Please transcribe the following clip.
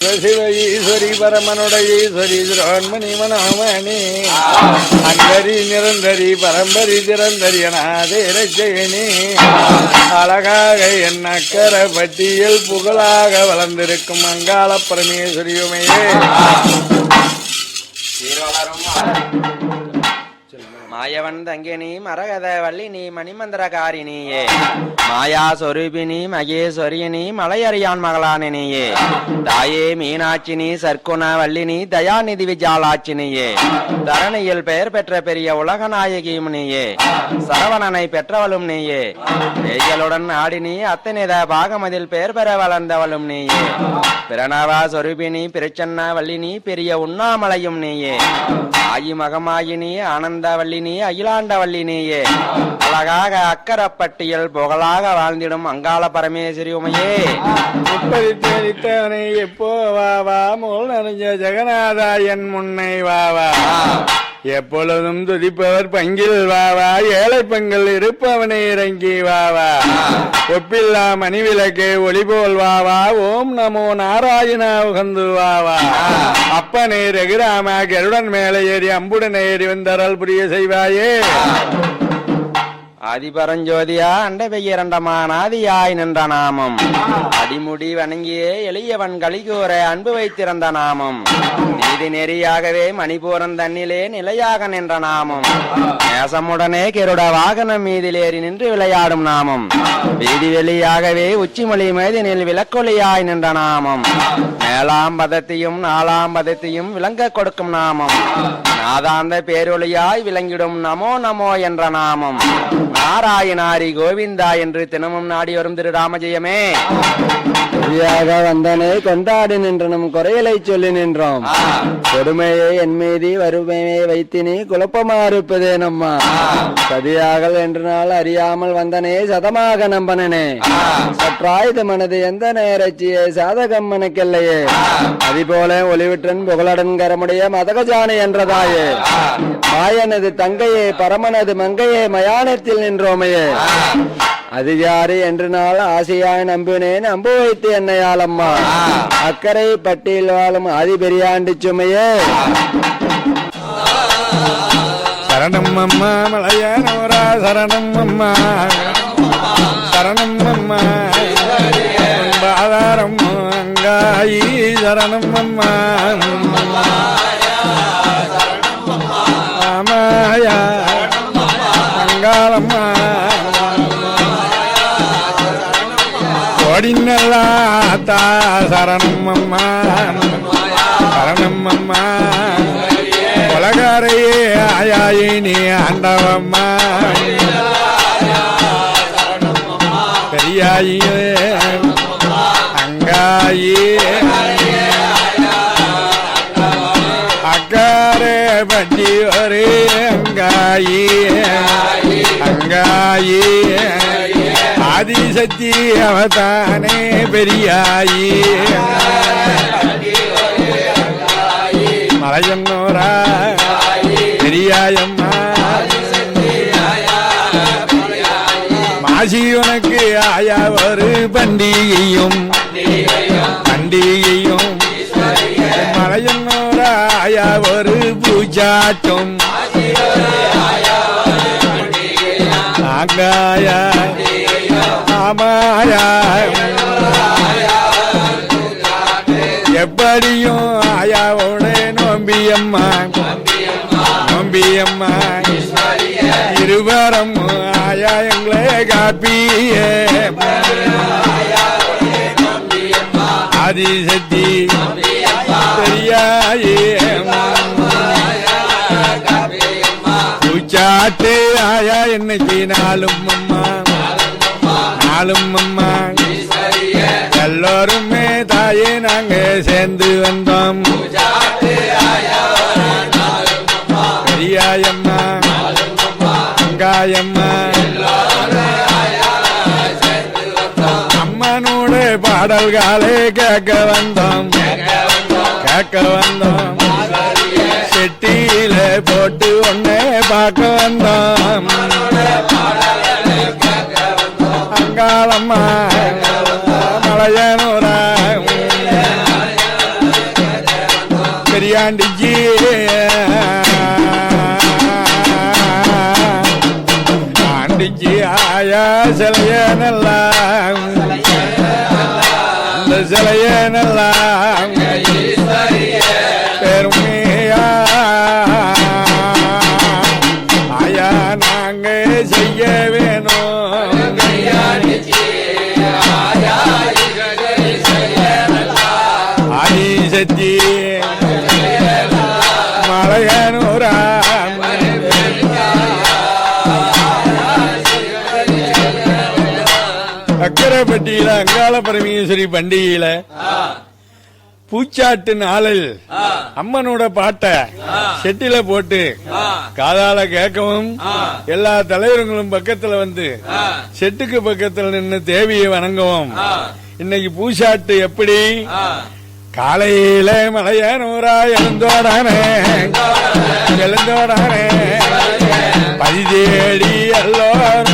சிவ ஈஸ்வரி பரமனுடைய ஈஸ்வரி திரோன்மணி மனோமணி. அன்பரி நிரந்தரி பரம்பரி திறந்தரி அநாதேரஜயனி அழகாக என் அக்கர பட்டியல் புகழாக வளர்ந்திருக்கும் அங்காள பரமேஸ்வரியுமையே மாயவன் தங்கினி மரகத வல்லினி மணிமந்திரகாரிணியே மாயா சொரூபினி மகேஸ்வரியனி மலையறியான் மகளானினியே. தாயே மீனாட்சினி சர்க்குண வல்லினி தயாநிதி விஜாலாட்சினியே. தரணியில் பெயர் பெற்ற பெரிய உலகநாயகியும் நீயே. சரவணனை பெற்றவளும் நீயே. பேய்களுடன் ஆடினி அத்தனித பாகமதில் பெயர் பெற வளர்ந்தவளும் நீயே. பிரணவா சொரூபினி பிரச்சன்ன வல்லினி பெரிய உண்ணாமலையும் நீயே. ஆயி மகமாயினி ஆனந்த வல்லினி அகிலாண்ட வல்லினியே அழகாக அக்கரப்பட்டியல் புகழாக வாழ்ந்திடும் அங்காள பரமேஸ்வரி உமையே. முப்பதி தேடித்தவனை எப்போ வா வா மூல் நிறைஞ்ச ஜெகநாதா என் முன்னை வா வா. எப்பொழுதும் துதிப்பவர் பங்கில் வாவா ஏழை பங்கில் இருப்பவனை இறங்கி வாவா ஒப்பில்லா மணிவிளக்கு ஒளி போல் வாவா ஓம் நமோ நாராயணா உகந்து வாவா அப்பனே ரகுராமா கருடன் மேலே ஏறி அம்புடன் ஏறி வந்தரல் புரிய செய்வாயே. ஆதிபரஞ்சோதியா அண்ட பெயரண்டமான் ஆதியாய் நின்ற நாமம். அடிமுடி வணங்கியே எளியவன் கலிகூற அன்பு வைத்திருந்த நாமம். நீதி நெறியாகவே மணிபூரன் தன்னிலே நிலையாக நின்ற நாமம். நேசமுடனே கெருட வாகனம் மீதிலேறி நின்று விளையாடும் நாமம். வீதி வெளியாகவே உச்சிமொழி மேதினில் விளக்கொலியாய் நின்ற நாமம். மேலாம் பதத்தையும் நாலாம் பதத்தையும் விளங்க கொடுக்கும் நாமம். நாதாந்த பேரொழியாய் விளங்கிடும் நமோ நமோ என்ற நாமம். நாராயணாரி கோவிந்தா என்று தினமும் நாடி வரும் திரு ராமஜெயமே. வந்தனை கொண்டாடி நின்றனும் குறையலை சொல்லி நின்றோம். கொடுமையை என் மீதி வறுமையை வைத்தினி குழப்பமா இருப்பதே நம்மா சதியாகல் என்று நாள் அறியாமல் வந்தனே சதமாக நம்பனனே. சற்றாயுத மனது எந்த நேரச்சியே சாதகம் எனக்கில்லையே அதிபோல ஒளிவிற்றன் புகழடன் கரமுடைய மதகஜானை என்றதாயே. மாயனது தங்கையே பரமனது மங்கையே மயானத்தில் நின்றோமையே அதிகாரி என்று நாள் ஆசையாய் நம்பினேன் அம்பு வைத்து என்னையால் அம்மா அக்கறை பட்டியல் வாழும் ஆதி பெரியாண்டி சுமையே. சரணம் அம்மா மலையானோரா சரணம் அம்மா. சரணம் அம்மா பாதாரம் அங்காயி சரணம் அம்மா. அங்காளம்மா கோடிநல்லா தா சரணம் அம்மா உலகாரையே ஆயாயி நீ ஆண்டவம்மா பெரியாயே அங்காயே அக்காரே பட்டி ஒரே அங்காயே. கங்காயே ஆதிசக்தி அவதானே பெரியாயே. மலையன்னோரா. பெரியாயம்மா. மாசி உனக்கு ஆயா ஒரு பண்டிகையும். பண்டிகையும். மலையன்னோரா ஆயா ஒரு பூஜாட்டும். ஆங்காயா அமாய எப்படியும் ஆயாவோட நோம்பியம்மா. நோம்பியம்மா. இருவரம் ஆயா எங்களே காப்பியே. ஆதிசக்தி தெரியாயே. பூச்சாட்டு ஆயா என்னைக்கு நாளும் அம்மா. நாளும் அம்மா. எல்லோருமே தாயே நாங்க சேர்ந்து வந்தோம். பெரியாயம்மா அங்காயம்மா அம்மனோட பாடல்களே கேட்க வந்தோம். கேட்க வந்தோம். செட்டியில போட்டு உன்னை பார்க்க வந்தோம். அங்காளம்மா மலையனூரா. பெரியாண்டிச்சி ஆண்டிச்சி ஆயா சிலைய நல்லா இந்த சிலைய நல்லா அக்கரைப்பட்டியில அங்காள பரமேஸ்வரி பண்டிகையில. பூச்சாட்டு நாளில் அம்மனோட பாட்டை செட்டில போட்டு காதால கேட்கவும் எல்லா தலைவர்களும் பக்கத்துல வந்து செட்டுக்கு பக்கத்துல நின்னு தேவியை வணங்கவும். இன்னைக்கு பூச்சாட்டு எப்படி? காலையில மலையனூரா எழுந்தோடானே. எழுந்தோடானே. பதி தேடி எல்லாரும்